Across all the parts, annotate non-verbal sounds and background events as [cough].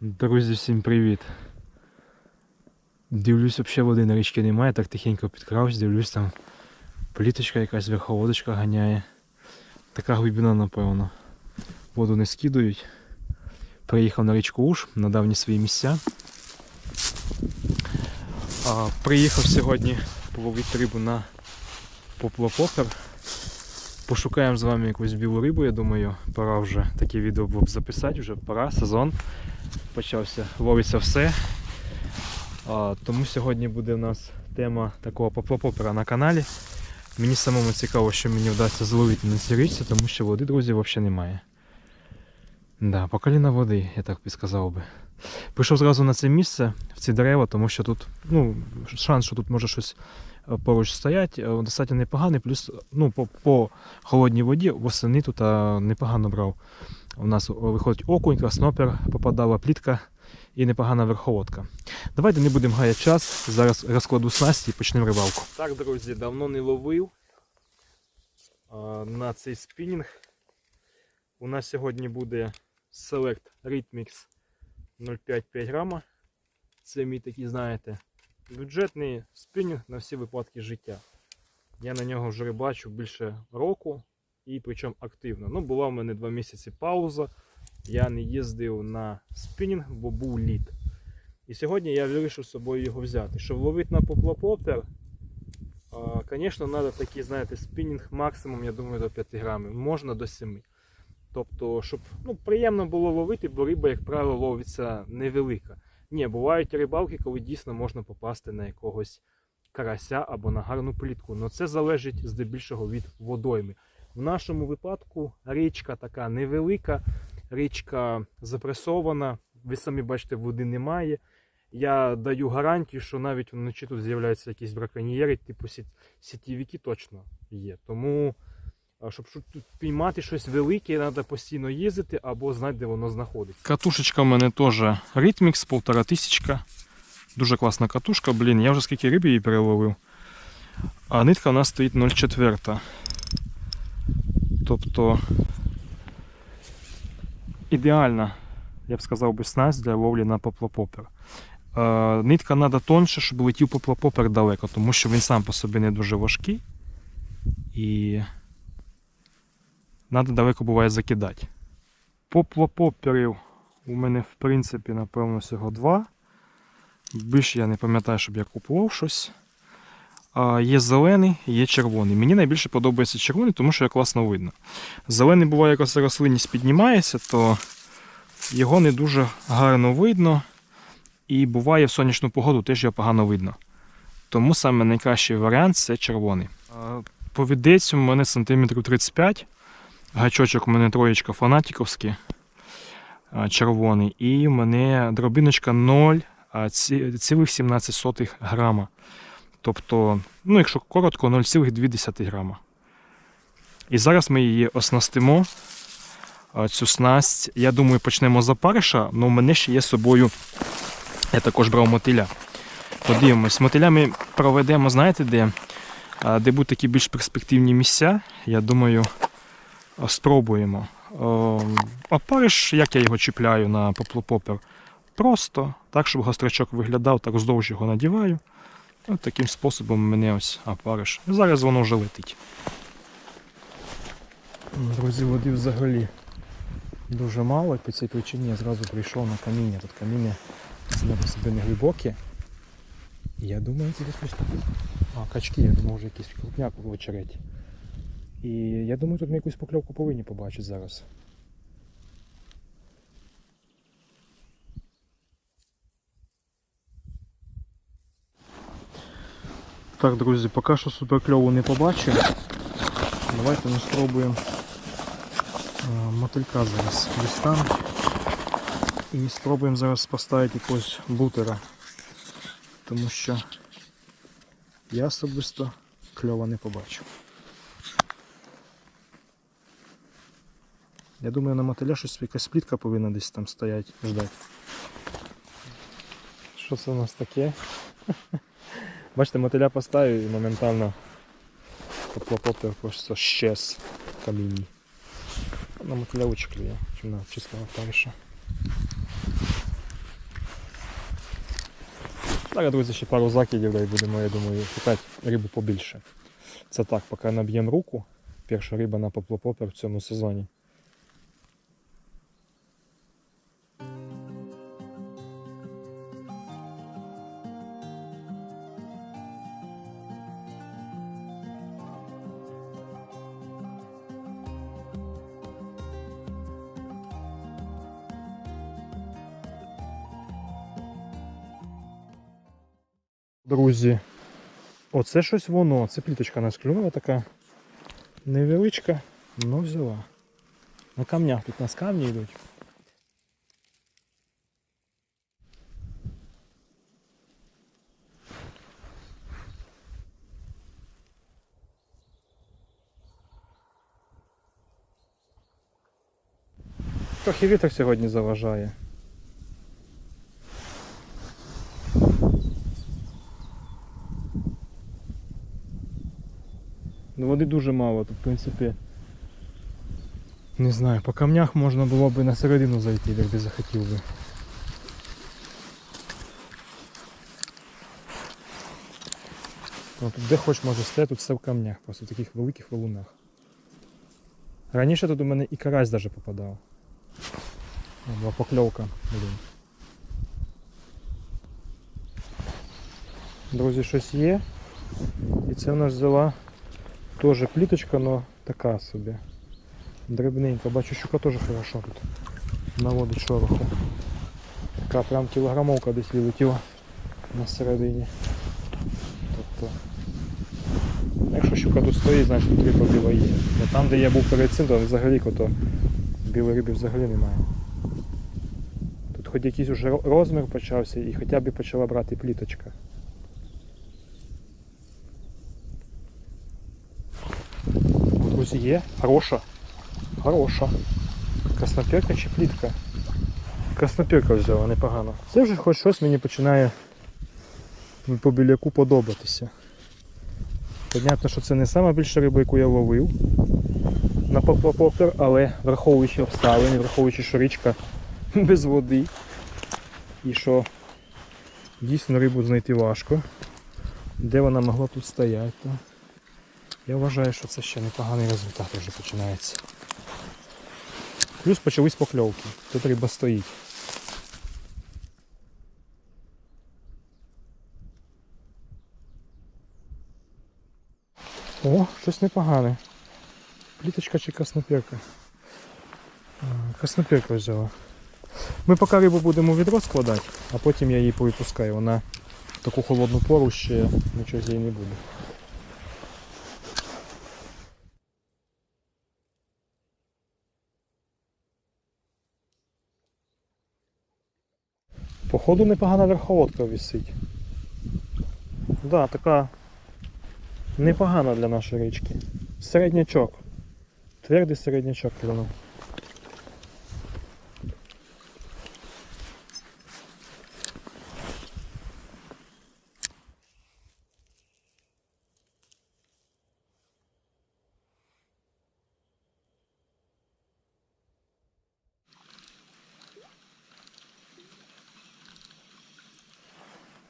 Друзі, всім привіт. Дивлюсь, взагалі води на річці немає, так тихенько підкрався, дивлюсь там пліточка якась верховодочка ганяє. Така глибина, напевно. Воду не скидують. Приїхав на річку Уж на давні свої місця. А, приїхав сьогодні половити рибу на поплапопер. Пошукаємо з вами якусь білу рибу, я думаю, пора вже таке відео записати, вже пора, сезон почався, ловиться все. А, тому сьогодні буде в нас тема такого поплапопера на каналі. Мені самому цікаво, що мені вдасться зловити на цій річці, тому що води, друзі, взагалі немає. Да, по коліна води, я так підсказав би. Прийшов зразу на це місце, в ці дерева, тому що тут ну, шанс, що тут може щось поруч стоять, е, достатньо непоганий. Плюс ну, по, по холодній воді восени тут а, непогано брав. У нас виходить окунь, краснопер, попадала плітка і непогана верховодка. Давайте не будемо гаяти час. Зараз розкладу снасті і почнемо рибалку. Так, друзі, давно не ловив а, на цей спінінг. У нас сьогодні буде Select Rhythmix 0,5-5 грама. Це мій такий, знаєте, бюджетний спінінг на всі випадки життя. Я на нього вже рибачу більше року і причому активно. Ну, була в мене два місяці пауза. Я не їздив на спінінг, бо був лід. І сьогодні я вирішив з собою його взяти. Щоб ловити на поплапоптер, звісно, треба такий, знаєте, спінінг максимум, я думаю, до 5 грамів, можна до 7. Тобто, щоб ну, приємно було ловити, бо риба, як правило, ловиться невелика. Ні, бувають рибалки, коли дійсно можна попасти на якогось карася або на гарну плітку. Але це залежить здебільшого від водойми. В нашому випадку річка така невелика, річка запресована, ви самі бачите, води немає. Я даю гарантію, що навіть вночі тут з'являються якісь браконьєри, типу сіт- сітівики точно є. Тому, щоб тут піймати щось велике, треба постійно їздити або знати, де воно знаходиться. Катушечка в мене теж Rhythmix, полтора тисячка. Дуже класна катушка, блін, я вже скільки риб її переловив. А нитка у нас стоїть 0,4. Тобто ідеальна, я б сказав би, снасть для ловлі на поплапопер. Е, нитка треба тонше, щоб летів поплапопер далеко, тому що він сам по собі не дуже важкий. І треба далеко буває закидати. Поплапоперів у мене, в принципі, напевно, всього два. Більше я не пам'ятаю, щоб я купував щось. А, Є зелений, є червоний. Мені найбільше подобається червоний, тому що його класно видно. Зелений буває, якось рослинність піднімається, то його не дуже гарно видно. І буває в сонячну погоду теж його погано видно. Тому саме найкращий варіант це червоний. А, Повідець у мене сантиметрів 35 Гачочок у мене троєчка фанатіковський червоний. І у мене дробиночка 0, а, ці- цілих 17 сотих грама. Тобто, ну, якщо коротко, 0,2 грама. І зараз ми її оснастимо. Цю снасть. Я думаю, почнемо з опариша, але у мене ще є з собою. Я також брав мотиля. Подивимось, мотиля ми проведемо, знаєте де? Де будуть такі більш перспективні місця. Я думаю, спробуємо. Опариш, як я його чіпляю на поплопопер? Просто так, щоб гострячок виглядав, так вздовж його надіваю. От таким способом мене ось опариш. Зараз воно вже летить. Друзі, води взагалі дуже мало. По цій причині я зразу прийшов на каміння. Тут каміння саме по собі не глибоке. Я думаю, це десь. А, качки, я думаю, вже якийсь крупняк в очереті. І я думаю, тут ми якусь покльовку повинні побачити зараз. Так, друзі, поки що суперкльову не побачив. Давайте ми спробуємо е, мотилька зараз дістану. І спробуємо зараз поставити якогось бутера. Тому що я особисто кльова не побачив. Я думаю, на мотиля щось якась плітка повинна десь там стояти, ждати. Що це у нас таке? Бачите, мотиля поставив і моментально поплапопер просто щез в камінні. На мотиля очі клює, чи на чистого париша. Зараз, друзі, ще пару закидів дай будемо, я думаю, шукати рибу побільше. Це так, поки наб'ємо руку. Перша риба на поплопопер в цьому сезоні. Друзі, оце щось воно. Це пліточка нас клюнула така невеличка, але взяла. На камнях тут у нас камні йдуть. Трохи вітер сьогодні заважає. Ну, води дуже мало, то в принципі. Не знаю, по камнях можна було б на середину зайти, якби захотів би. Ну, тут де хоч може стояти, тут все в камнях, просто в таких великих валунах. Раніше тут у мене і карась навіть попадав. Була покльовка, блін. Друзі, щось є. І це в нас взяла Тоже пліточка, но така собі. Дрібненька. Бачу, щука теж хорошо тут. Наводить шороху. Така прям кілограмовка десь відлетіла на середині. Тобто. Якщо щука тут стоїть, значить тут риба біла є. А там, де я був перед цим, то взагалі то білої риби взагалі немає. Тут хоч якийсь уже розмір почався і хоча б почала брати пліточка. Друзі, є. Хороша. Хороша. Краснопірка чи плітка? Краснопірка взяла непогано. Це вже хоч щось мені починає по біляку подобатися. Понятно, що це не сама більша риба, яку я ловив на поплапопер, але враховуючи обставини, враховуючи, що річка [laughs] без води і що дійсно рибу знайти важко. Де вона могла тут стояти? Я вважаю, що це ще непоганий результат вже починається. Плюс почались покльовки. Тут риба стоїть. О, щось непогане. Пліточка чи краснопірка? А, Краснопірка взяла. Ми поки рибу будемо відро складати, а потім я її повипускаю. Вона в таку холодну пору ще нічого з її не буде. Походу непогана верховодка висить. Да, така непогана для нашої річки. Середнячок. Твердий середнячок клюнув.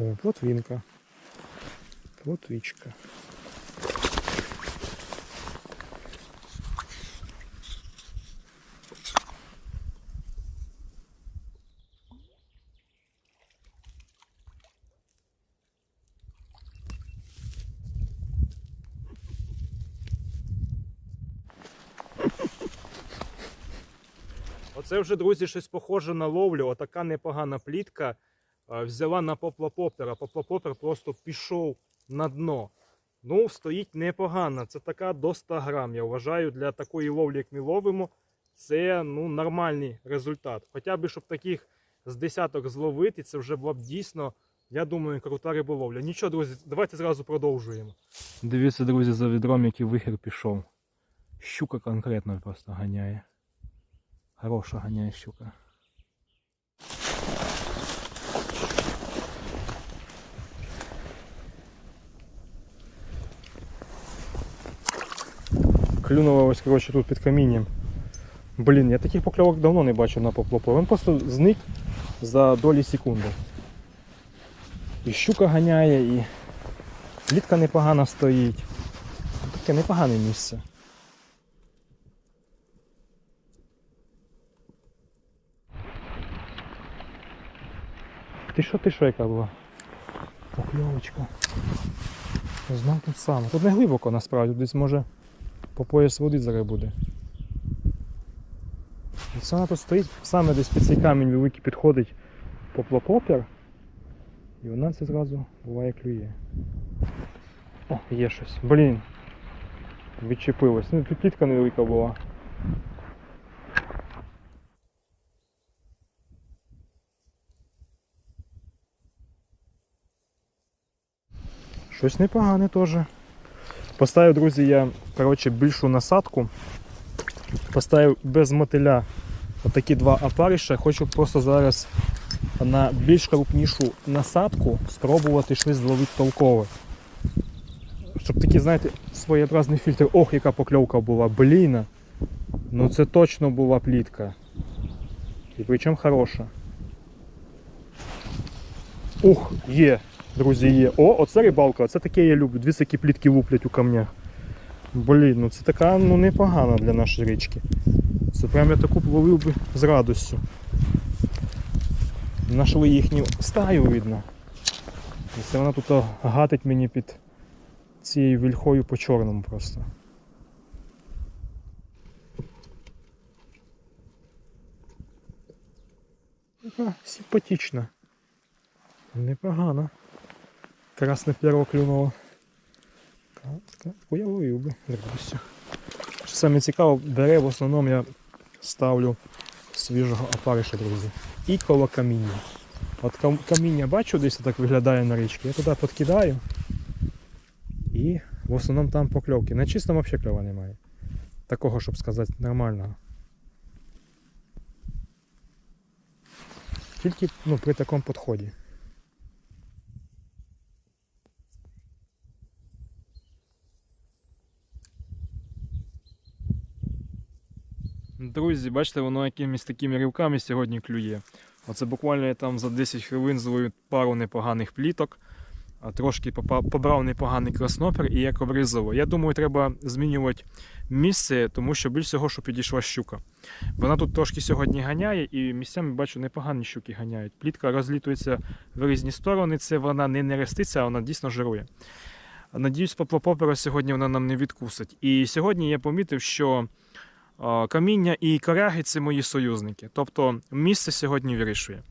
О, плотвинка. Плотвичка. Оце вже, друзі, щось похоже на ловлю. Отака непогана плітка. Е, взяла на поплапопера. Поплапопер просто пішов на дно. Ну, стоїть непогано. Це така до 100 грам. Я вважаю, для такої ловлі, як ми ловимо, це ну, нормальний результат. Хоча б, щоб таких з десяток зловити, це вже була б дійсно, я думаю, крута риболовля. Нічого, друзі, давайте зразу продовжуємо. Дивіться, друзі, за відром, який вихір пішов. Щука конкретно просто ганяє. Хороша ганяє щука. Клюнула ось коротше, тут під камінням. Блін, я таких покльовок давно не бачив на поплопу. Він просто зник за долі секунди. і щука ганяє, і плітка непогано стоїть. Таке непогане місце. Ти що, ти що, яка була? Покльовочка. Знов тут саме. Тут не глибоко насправді, десь може по пояс води зараз буде. І це вона тут стоїть, саме десь під цей камінь великий підходить поплопопер. І вона це зразу буває клює. О, є щось. Блін. Відчепилось. Ну тут плітка невелика була. Щось непогане теж. Поставив, друзі, я коротше, більшу насадку. Поставив без мотиля отакі два опариша. Хочу просто зараз на більш крупнішу насадку спробувати щось зловити толкове. Щоб такий, знаєте, своєобразний фільтр. Ох, яка покльовка була, блін. Ну це точно була плітка. І причому хороша. Ух, є, друзі, є. О, оце рибалка, оце таке я люблю. Дві такі плітки луплять у камнях. Блін, ну це така ну, непогана для нашої річки. Це прям я таку ловив би з радістю. Нашли їхню стаю видно. І це вона тут гатить мені під цією вільхою по чорному просто. Така симпатична. Непогано. Красне перо клюнуло. Я ловив би, з. Що саме цікаво, бере в основному я ставлю свіжого опариша, друзі. І коло каміння. От каміння бачу, десь так виглядає на річці. Я туди підкидаю. І в основному там покльовки. На чистому взагалі кльова немає. Такого, щоб сказати, нормального. Тільки ну, при такому підході. Друзі, бачите, воно якимись такими ривками сьогодні клює. Оце буквально я там за 10 хвилин зловив пару непоганих пліток, трошки побрав непоганий краснопер і як обрізало. Я думаю, треба змінювати місце, тому що більш всього, що підійшла щука. Вона тут трошки сьогодні ганяє, і місцями бачу непогані щуки ганяють. Плітка розлітується в різні сторони, це вона не нереститься, а вона дійсно жирує. Надіюсь, поплопопера сьогодні вона нам не відкусить. І сьогодні я помітив, що каміння і коряги це мої союзники. Тобто місце сьогодні вирішує.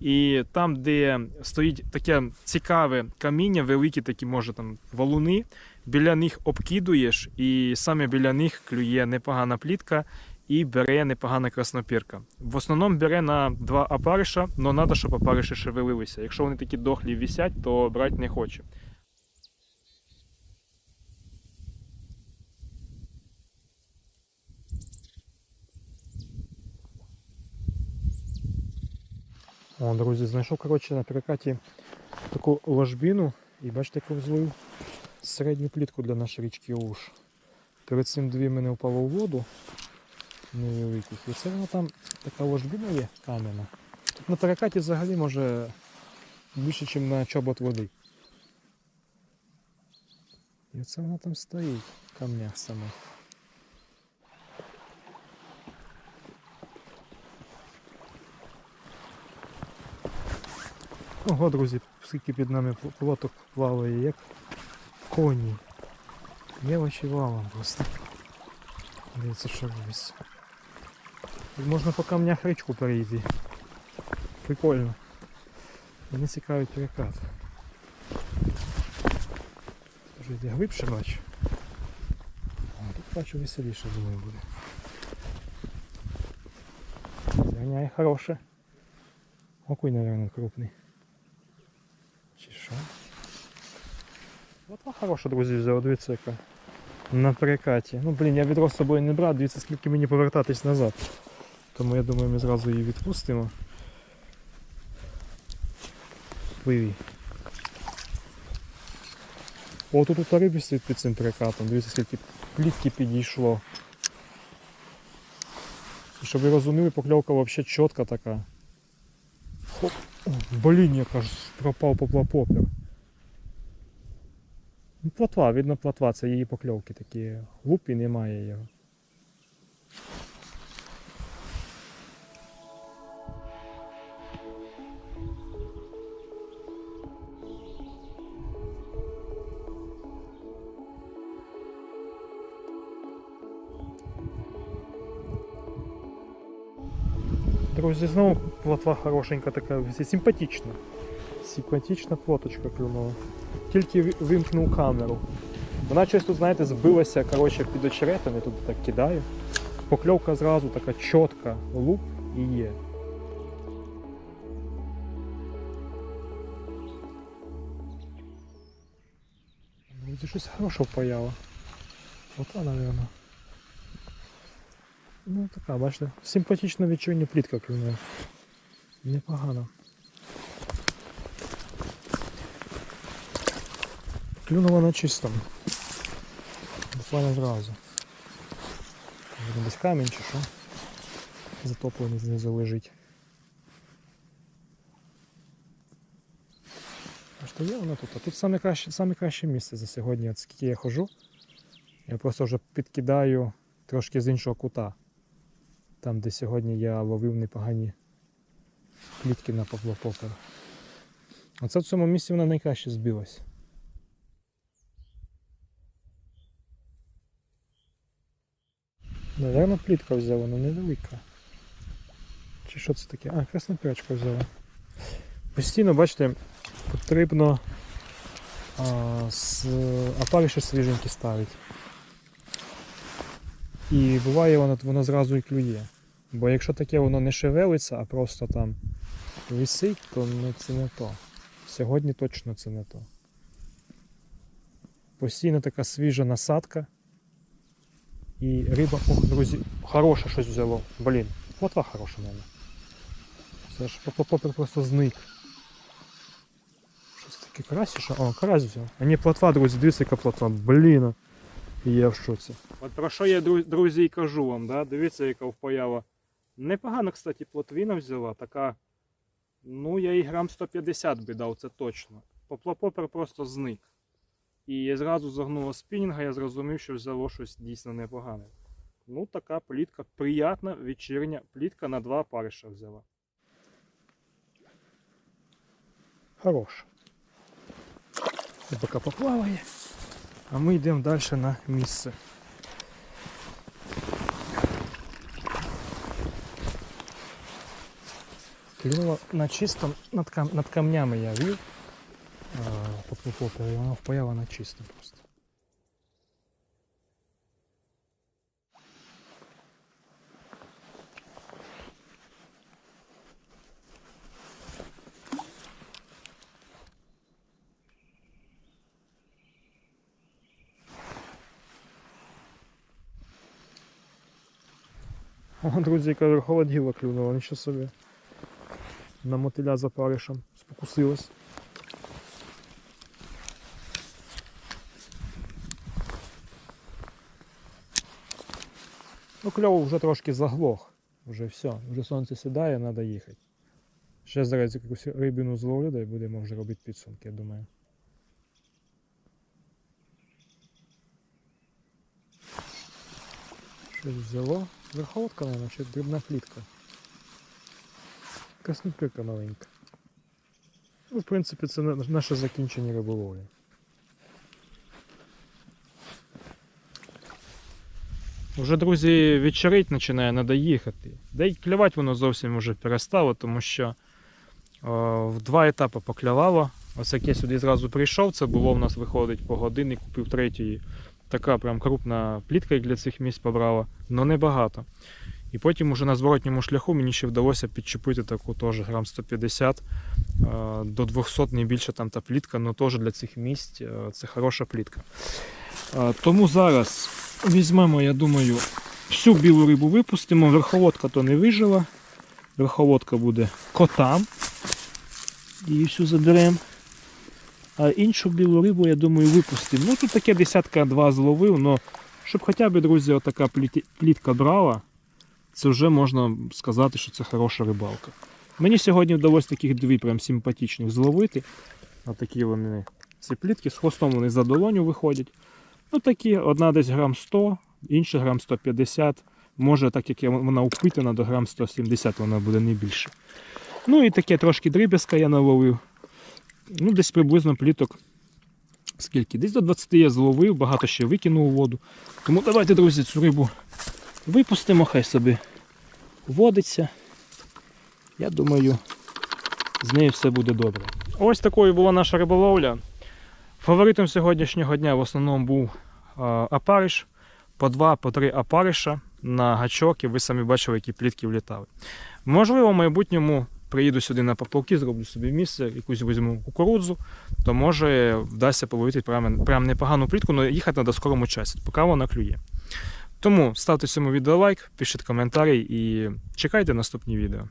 І там, де стоїть таке цікаве каміння, великі такі, може там валуни, біля них обкидуєш, і саме біля них клює непогана плітка і бере непогана краснопірка. В основному бере на два опариша, але треба, щоб опариші шевелилися. Якщо вони такі дохлі висять, то брати не хоче. О, друзі, знайшов коротше, на перекаті таку ложбіну і бачите, яку злив середню плітку для нашої річки Уж. Перед цим дві мене впало у воду невеликих. І це вона там така ложбіна є кам'яна. Тут на перекаті взагалі може більше, ніж на чобот води. І оце вона там стоїть в камнях Ого, друзі, скільки під нами пл- плоток плаває, як коні. Мелочі валом просто. Дивіться, що робиться. Можна по камнях річку перейти. Прикольно. Мене цікавить перекат. Вже йде глибше бачу. А тут бачу веселіше, думаю, буде. Зганяє хороше. Окунь, мабуть, крупний. Чи що? Хороша, друзі, взяв, дивіться яка. На перекаті. Ну блін, я відро з собою не брав, дивіться, скільки мені повертатись назад. Тому я думаю, ми зразу її відпустимо. Пливі. О, тут тут риби стоїть під цим перекатом. Дивіться, скільки плітки підійшло. І щоб ви розуміли, покльовка взагалі чітка така. Хоп. Блін, яка ж пропав поплапопер. Ну, плотва, видно плотва, це її покльовки такі. Луп і немає його. Друзі, знову плотва хорошенька така, симпатична. Симпатична плоточка клюнула. Тільки ви- вимкнув камеру. Вона щось тут, знаєте, збилася коротше, під очеретами, тут так кидаю. Покльовка зразу така чітка, луп і є. Друзі, щось хороше впаяло. Ота, напевно. Ну така, бачите, симпатична вечірня плітка клюнула. Непогано. Клюнула на чистому. Буквально зразу. Може, Десь камінь чи що. Затоплений знизу лежить. А що є вона тут? А тут саме краще, саме краще місце за сьогодні, от скільки я ходжу. Я просто вже підкидаю трошки з іншого кута. Там, де сьогодні я ловив непогані плітки на поплапопер. Оце в цьому місці вона найкраще збилась. Наверно, плітка взяла, але невелика. Чи що це таке? А, красна краснопірочка взяла. Постійно, бачите, потрібно а, з опариші свіженькі ставити. І буває воно, воно зразу і клює. Бо якщо таке воно не шевелиться, а просто там висить, то ну, це не то. Сьогодні точно це не то. Постійно така свіжа насадка. І риба, ох, друзі, хороше щось взяло. Блін, плотва хороша мене. Це ж попер просто зник. Що це таке Що? О, карась взяв. А не плотва, друзі, дивіться, яка плотва. Блін. І я в шоці. От про що я, друзі, і кажу вам, да? дивіться, яка впаяла. Непогано, кстати, плотвіна взяла, така. Ну, я їй грам 150 би дав, це точно. Поплапопер просто зник. І зразу загнуло спінінга, я зрозумів, що взяло щось дійсно непогане. Ну, така плітка, приятна вечірня плітка на два париша взяла. Хорош. Поки поплаває. А ми йдемо далі на місце. Клюнуло на чистом, над, кам, над камнями я вів. По поплопу, і воно впаяло на чисто просто. О, друзі, яка верхова діла клюнула, нічого собі. На мотиля за паришем спокусилась. Ну, кльово вже трошки заглох. Вже все, вже сонце сідає, треба їхати. Ще зараз якусь рибину зловлю, і будемо вже робити підсумки, я думаю. Щось взяло. Верховодка, мабуть, чи дрібна плітка. Краснопірка маленька. Ну, в принципі, це наше закінчення риболовлі. Вже, друзі, вечерить починає, треба їхати. Да й клювати воно зовсім вже перестало, тому що о, в два етапи поклювало. Ось як я сюди зразу прийшов, це було в нас виходить по годині, купив третій. Така прям крупна плітка, як для цих місць побрала, але небагато. І потім уже на зворотньому шляху мені ще вдалося підчепити таку теж грам 150 е, до 200, не більше там та плітка, але теж для цих місць е, це хороша плітка. Е, Тому зараз візьмемо, я думаю, всю білу рибу випустимо. Верховодка то не вижила. Верховодка буде котам. Її всю заберемо. А іншу білу рибу, я думаю, випустимо. Ну тут таке десятка два зловив, але щоб хоча б, друзі, отака плітка брала, це вже можна сказати, що це хороша рибалка. Мені сьогодні вдалося таких дві прям симпатичних зловити. Отакі вони ці плітки, з хвостом вони за долоню виходять. Ну такі, одна десь грам 100, інша грам 150. Може, так як вона упитана, до грам 170 вона буде не більше. Ну і таке трошки дріб'язка я наловив. Ну, десь приблизно пліток. Скільки? Десь до 20 я зловив, багато ще викинув у воду. Тому давайте, друзі, цю рибу випустимо, хай собі водиться. Я думаю, з нею все буде добре. Ось такою була наша риболовля. Фаворитом сьогоднішнього дня в основному був апариш. По два, по три апариша на гачок, і ви самі бачили, які плітки влітали. Можливо, в майбутньому приїду сюди на поплавки, зроблю собі місце, якусь візьму кукурудзу, то може вдасться половити прямо, прямо непогану плітку, але їхати треба в скорому часі, поки вона клює. Тому ставте цьому відео лайк, пишіть коментарі і чекайте наступні відео.